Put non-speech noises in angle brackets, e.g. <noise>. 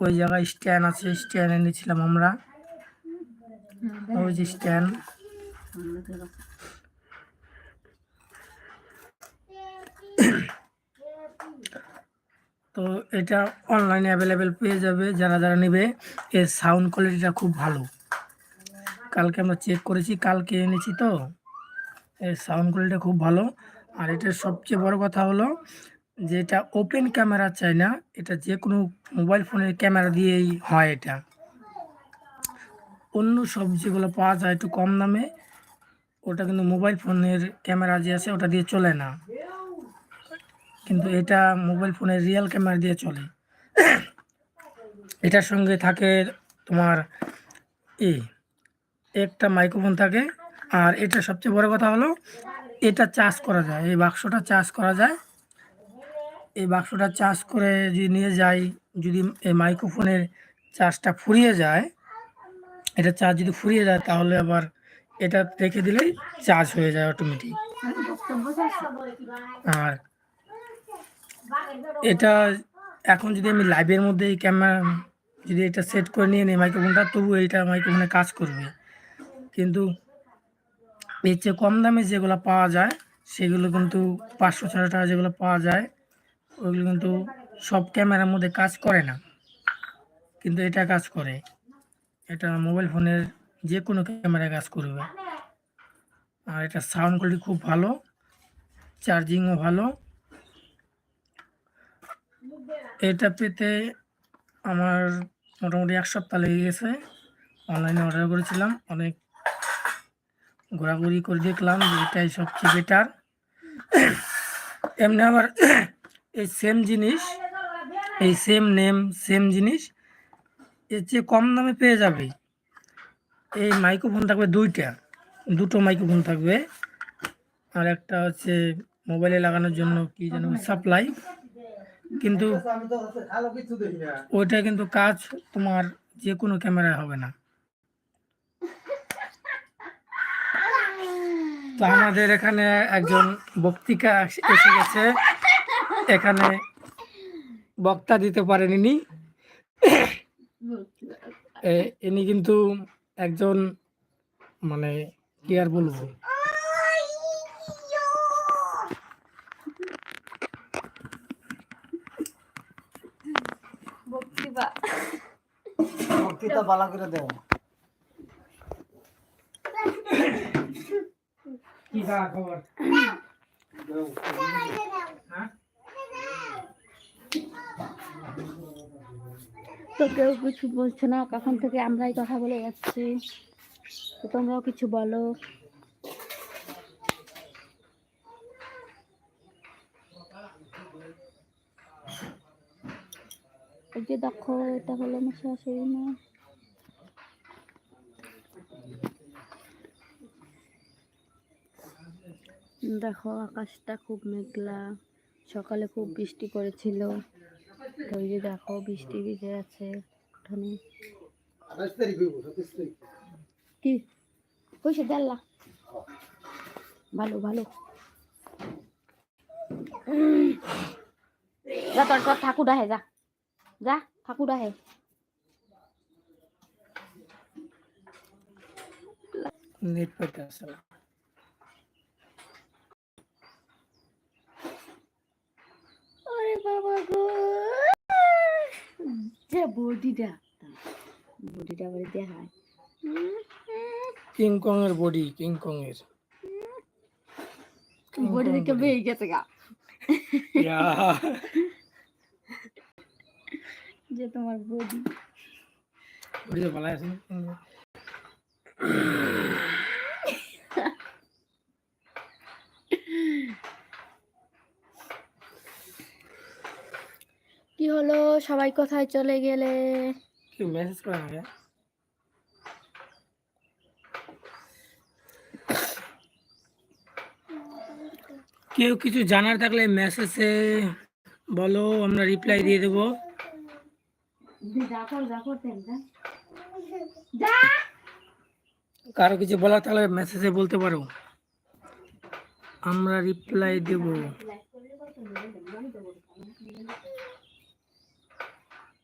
ওই জায়গায় স্ট্যান্ড আছে স্ট্যান্ড এনেছিলাম আমরা। ওই যে স্ট্যান্ড তো এটা অনলাইনে অ্যাভেলেবেল পেয়ে যাবে, যারা যারা নেবে, এর সাউন্ড কোয়ালিটিটা খুব ভালো। কালকে আমরা চেক করেছি, কালকে এনেছি তো। এর সাউন্ড কোয়ালিটিটা খুব ভালো। আর এটার সবচেয়ে বড় কথা হলো যে এটা ওপেন ক্যামেরা চাই না, এটা যে কোনো মোবাইল ফোনের ক্যামেরা দিয়েই হয় এটা। অন্য সব যেগুলো পাওয়া যায় একটু কম দামে, ওটা কিন্তু মোবাইল ফোনের ক্যামেরা যে আছে, ওটা দিয়ে চলে না। কিন্তু এটা মোবাইল ফোনের রিয়েল ক্যামেরা দিয়ে চলে। এটার সঙ্গে থাকে তোমার এই একটা মাইক্রোফোন থাকে, আর এটা সবচেয়ে বড় কথা হলো, এটা চার্জ করা যায়, এই বাক্সটা চার্জ করা যায়। এই বাক্সটা চার্জ করে যদি নিয়ে যাই, যদি এই মাইক্রোফোনের চার্জটা ফুরিয়ে যায়, এটা চার্জ যদি ফুরিয়ে যায়, তাহলে আবার এটা রেখে দিলেই চার্জ হয়ে যায় অটোমেটিক আর এটা এখন যদি আমি লাইভের মধ্যে এই ক্যামেরা যদি এটা সেট করে নিয়ে নিই মাইক্রোফোনটা তবু এইটা মাইক্রোফোনে কাজ করবে। কিন্তু এর চেয়ে কম দামে যেগুলো পাওয়া যায়, সেগুলো কিন্তু পাঁচশো ছশো টাকা যেগুলো পাওয়া যায় ওইগুলো কিন্তু সব ক্যামেরার মধ্যে কাজ করে না। কিন্তু এটা কাজ করে। এটা মোবাইল ফোনের যে কোনো ক্যামেরায় কাজ করবে। আর এটা সাউন্ড কোয়ালিটি খুব ভালো। চার্জিংও ভালো। এটা পেতে আমার মোটামুটি এক সপ্তাহ লেগে গেছে। অনলাইনে অর্ডার করেছিলাম। অনেক ঘোরাঘুরি করে দেখলাম যে এটাই সবচেয়ে বেটার এমনি আবার এই সেম জিনিস, এই সেম নেম সেম জিনিস, এর চেয়ে কম দামে পেয়ে যাবে। এই মাইক্রোফোন থাকবে দুইটা, দুটো মাইক্রোফোন থাকবে। আর একটা হচ্ছে মোবাইলে লাগানোর জন্য কি যেন সাপ্লাই কিন্তু ওইটা কিন্তু কাজ তোমার যে কোনো ক্যামেরায় হবে না। তো আমাদের এখানে একজন বক্তিকা এসে গেছে। এখানে বক্তা দিতে পারেন ইনি। ইনি কিন্তু একজন মানে কি আর বলব? বক্তৃতা। বালা করে দেও কি খবর? তো কেউ কিছু বলছে না, কখন থেকে আমরাই কথা বলে যাচ্ছি? তো তোমরাও কিছু বলো। এই যে দেখো, এটা হলো আমার শাশুড়ি মা। দেখো, আকাশটা খুব মেঘলা। সকালে খুব বৃষ্টি পড়েছিল। তো এই যে দেখো বৃষ্টি ভিজে আছে তারিখ কি? কইছে দেল্লা ভালো ভালো। যা তোর তোর ঠাকুর ডাহে যা। যা ঠাকুর ডাহে নেট পেতে আসলে ওরে বাবা গো যে বডিটা। বডিটা বলে দেখায়। কিং কং এর বডি কিং কং এর। বডি দেখে বেয়ে গেছে গা। যে তোমার বডি। বডি তো ভালো আছে <laughs> কি হলো সবাই কোথায় চলে গেলে? কি মেসেজ করে আমাকে। কেউ কিছু জানার থাকলে মেসেজে বলো আমরা রিপ্লাই দিয়ে দেবো। যা কর যা! করতে কারও কিছু বলার থাকলে মেসেজে বলতে পারো। আমরা রিপ্লাই দেব।